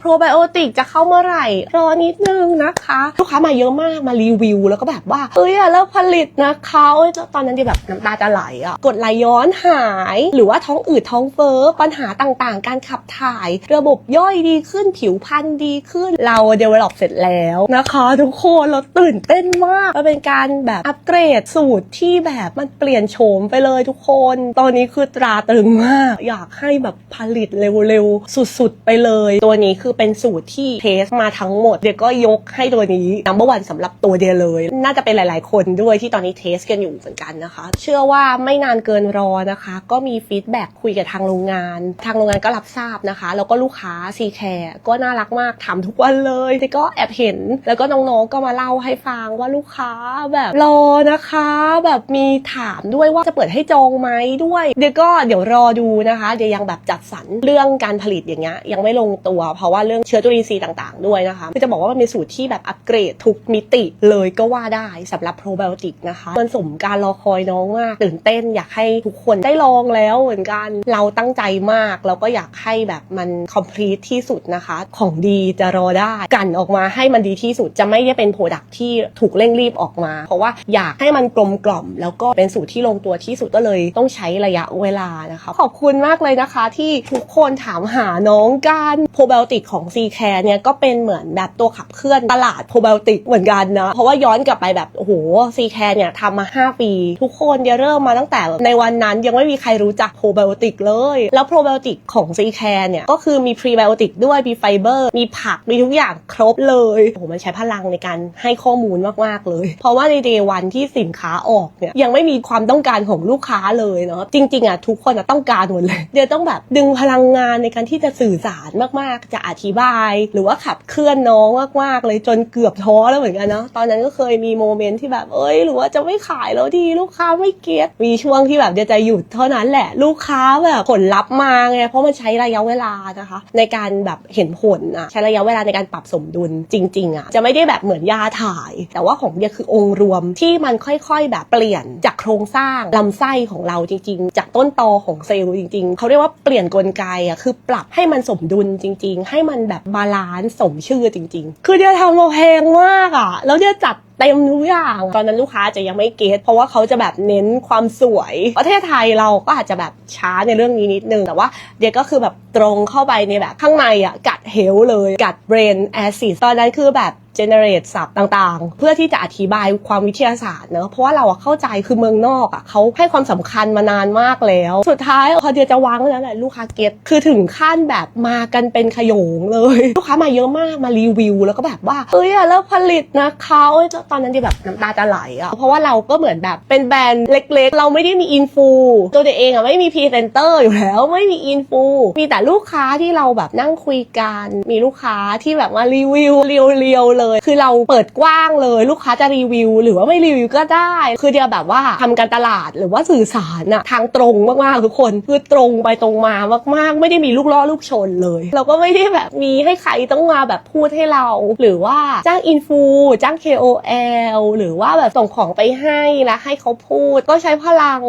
โปรไบโอติกจะเข้าเมื่อไหร่ รอนิดนึงนะคะ ลูกค้ามาเยอะมากมารีวิว แล้วก็แบบว่า เอ้ยอะเลิกผลิตนะคะเอ้ยตอนนั้นที่แบบน้ำตาจะไหลอะกดไหลย้อนหาย หรือว่าท้องอืดท้องเฟ้อปัญหาต่างๆ การขับถ่าย ระบบย่อยดีขึ้นผิวพรรณดีขึ้น เราเดเวลลอปเสร็จแล้วนะคะ ทุกคนเราตื่นเต้นมากมันเป็นการแบบอัปเกรดสูตรที่แบบมันเปลี่ยนโฉมไปเลยทุกคน ตอนนี้คือตราตรึงมาก อยากให้แบบผลิตเร็วๆสุดๆไปเลย ตัวนี้คือือเป็นสูตรที่เทสมาทั้งหมด เดี๋ยวก็ยกให้ตัวนี้ number one สำหรับตัวเดียวเลย น่าจะเป็นหลาย ๆ คนด้วยที่ตอนนี้เทสกันอยู่เหมือนกันนะคะ เชื่อว่าไม่นานเกินรอนะคะ ก็มีฟีดแบ็กคุยกับทางโรงงาน ทางโรงงานก็รับทราบนะคะ แล้วก็ลูกค้าซีแคร์ก็น่ารักมากทำทุกวันเลยแต่ก็แอบเห็น แล้วก็น้อง ๆ ก็มาเล่าให้ฟังว่าลูกค้าแบบรอนะคะ แบบมีถามด้วยว่าจะเปิดให้จองไหมด้วย เดี๋ยวก็เดี๋ยวรอดูนะคะ เดี๋ยวยังแบบจัดสรรเรื่องการผลิตอย่างเงี้ยยังไม่ลงตัวเพราะว่าเรื่องเชื้อจุลินทรีย์ต่างๆ ด้วยนะคะคือจะบอกว่ามันเป็นสูตรที่แบบอัปเกรดทุกมิติเลยก็ว่าได้สำหรับโปรไบโอติกนะคะมันสมการรอคอยน้องมากตื่นเต้นอยากให้ทุกคนได้ลองแล้วเหมือนกันเราตั้งใจมากแล้วก็อยากให้แบบมัน complete ที่สุดนะคะ ของดีจะรอได้กันออกมาให้มันดีที่สุดจะไม่ได้เป็นโปรดักที่ถูกเร่งรีบออกมา เพราะว่าอยากให้มันกลมกล่อม แล้วก็เป็นสูตรที่ลงตัวที่สุดก็เลยต้องใช้ระยะเวลานะคะ ขอบคุณมากเลยนะคะที่ทุกคนถามหาน้องกันโปรไบโอติกของ c c a r e เนี่ยก็เป็นเหมือนแบบตัวขับเคลื่อนตลาดโปรไบโอติกเหมือนกันนะ เพราะว่าย้อนกลับไปแบบ โอ้โห c c a r e เนี่ยทำมา 5 ปี ทุกคนเดิเริ่มมาตั้งแต่ในวันนั้นยังไม่มีใครรู้จักโปรไบโอติกเลย แล้วโปรไบโอติกของ c c a r e เนี่ยก็คือมีพรีไบโอติกด้วยมีไฟเบอร์ มีผักมีทุกอย่างครบเลยโอ้โหมันใช้พลังในการให้ข้อมูลมากๆเลย เพราะว่าในเดวันที่สินค้าออกเนี่ยยังไม่มีความต้องการของลูกค้าเลยเนาะจริงๆอะทุกคนต้องการหมดเลยเดี๋ยวต้องแบบดึงพลังงานในการที่จะสื่อสารมากๆ จะอาจธิบาย หรือว่าขับเคลื่อนน้องมากๆเลยจนเกือบท้อแล้วเหมือนกันเนาะตอนนั้นก็เคยมีโมเมนต์ที่แบบเอ้ยหรือว่าจะไม่ขายแล้วดีลูกค้าไม่เก็ตมีช่วงที่แบบเดี๋ยวจะหยุดเท่านั้นแหละ ลูกค้าแบบผลลัพธ์มาไงเพราะมันใช้ระยะเวลานะคะ ในการแบบเห็นผลอะใช้ระยะเวลาในการปรับสมดุลจริง ๆอะจะไม่ได้แบบเหมือนยาถ่าย แต่ว่าของเดียคือองค์รวมที่มันค่อย ๆ แบบเปลี่ยนจ โครงสร้างลำไส้ของเราจริง ๆ จากต้นตอของเซลล์จริง ๆ เขาเรียกว่าเปลี่ยนกลไกอะคือปรับให้มันสมดุลจริง ๆ ให้มันแบบบาลานซ์สมชื่อจริง ๆ คือเดียทำมาแพงมากอะแล้วเดียจัดเต็มทุกอย่างตอนนั้นลูกค้าจะยังไม่เก็ตเพราะว่าเขาจะแบบเน้นความสวย ประเทศไทยเราก็อาจจะแบบช้าในเรื่องนี้นิดนึง แต่ว่าเดียก็คือแบบตรงเข้าไปในแบบข้างในอะกัดเฮลเลย กัดเบรนแอซิดตอนนั้นคือแบบ generate ศัพท์ต่างๆ เพื่อที่จะอธิบายความวิทยาศาสตร์เนอะเพราะว่าเราอะเข้าใจคือเมืองนอกอะเขาให้ความสำคัญมานานมากแล้ว สุดท้ายพอเดียจะวางแล้วแหละลูกค้าเก็ตคือถึงขั้นแบบมากันเป็นขยงเลย ลูกค้ามาเยอะมากมารีวิว แล้วก็แบบว่าเอ้ยอะเลิกผลิตนะเอ้ยตอนนั้นที่แบบน้ำตาจะไหลอะเพราะว่าเราก็เหมือนแบบเป็นแบรนด์เล็ก ๆ เราไม่ได้มีอินฟูตัวเดียเองอะไม่มีพรีเซนเตอร์อยู่แล้วไม่มีอินฟูมีแต่ลูกค้าที่เราแบบนั่งคุยกัน มีลูกค้าที่แบบมารีวิวเรียวๆเลยคือเราเปิดกว้างเลย ลูกค้าจะรีวิว หรือว่าไม่รีวิวก็ได้ คือเดียวแบบว่าทำการตลาดหรือว่าสื่อสารอะทางตรงมากๆทุกคนคือตรงไปตรงมามากๆ ไม่ได้มีลูกล่อลูกชนเลย เราก็ไม่ได้แบบมีให้ใครต้องมาแบบพูดให้เรา หรือว่าจ้างอินฟูจ้าง KOL หรือว่าแบบส่งของไปให้แล้วให้เขาพูด ก็ใช้พลัง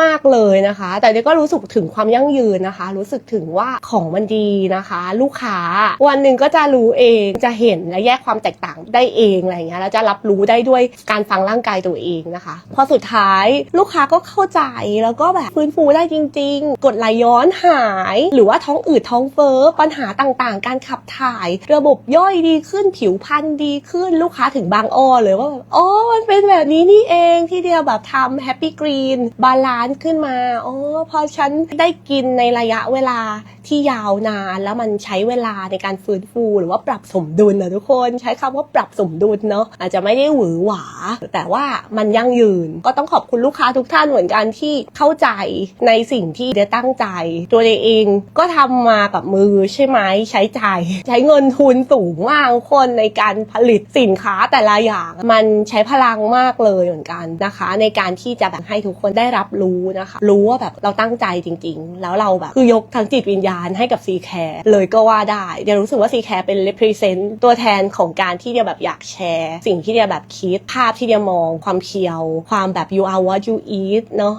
มากๆเลยนะคะ แต่เดียวก็รู้สึกถึงความยั่งยืนนะคะ รู้สึกถึงว่าของมันดีนะคะ ลูกค้า วันหนึ่งก็จะรู้เองจะเห็นและแยกความแตกต่างได้เองอะไรอย่างเงี้ยแล้วจะรับรู้ได้ด้วยการฟังร่างกายตัวเองนะคะ พอสุดท้ายลูกค้าก็เข้าใจแล้วก็แบบฟื้นฟูได้จริง ๆ กดไหลย้อนหาย หรือว่าท้องอืดท้องเฟ้อปัญหาต่างๆ การขับถ่าย ระบบย่อยดีขึ้นผิวพรรณดีขึ้นลูกค้าถึงบางอ้อเลยว่าแบบอ๋อมันเป็นแบบนี้นี่เองที่เดียวแบบทำแฮปปี้กรีนบาลานซ์ขึ้นมาอ๋อพอฉันได้กินในระยะเวลาที่ยาวนาน แล้วมันใช้เวลาในการฟื้นฟู หรือว่าปรับสมดุลนะทุกคนใช้คำว่าปรับสมดุลเนาะอาจจะไม่ได้หวือหวา แต่ว่ามันยั่งยืน ก็ต้องขอบคุณลูกค้าทุกท่านเหมือนกันที่เข้าใจในสิ่งที่เดยวตั้งใจ ตัวเองก็ทำมากับมือใช่ไหมใช้ใจายใช้เงินทุนสูงมากคนในการผลิตสินค้าแต่ละอย่าง มันใช้พลังมากเลยเหมือนกันนะคะ ในการที่จะแบบให้ทุกคนได้รับรู้นะคะ รู้ว่าแบบเราตั้งใจจริง ๆ แล้วเราแบบคือยกทั้งจิตวิญญาณให้กับ c c a r e เลยก็ว่าได้เดี๋ยวรู้สึกว่า c c a r e เป็น represent ตัวแทนของการที่เดียวแบบอยากแชร์ สิ่งที่เดียวแบบคิดภาพที่เดียวมอง ความเคียว ความแบบ you are what you eat เนาะ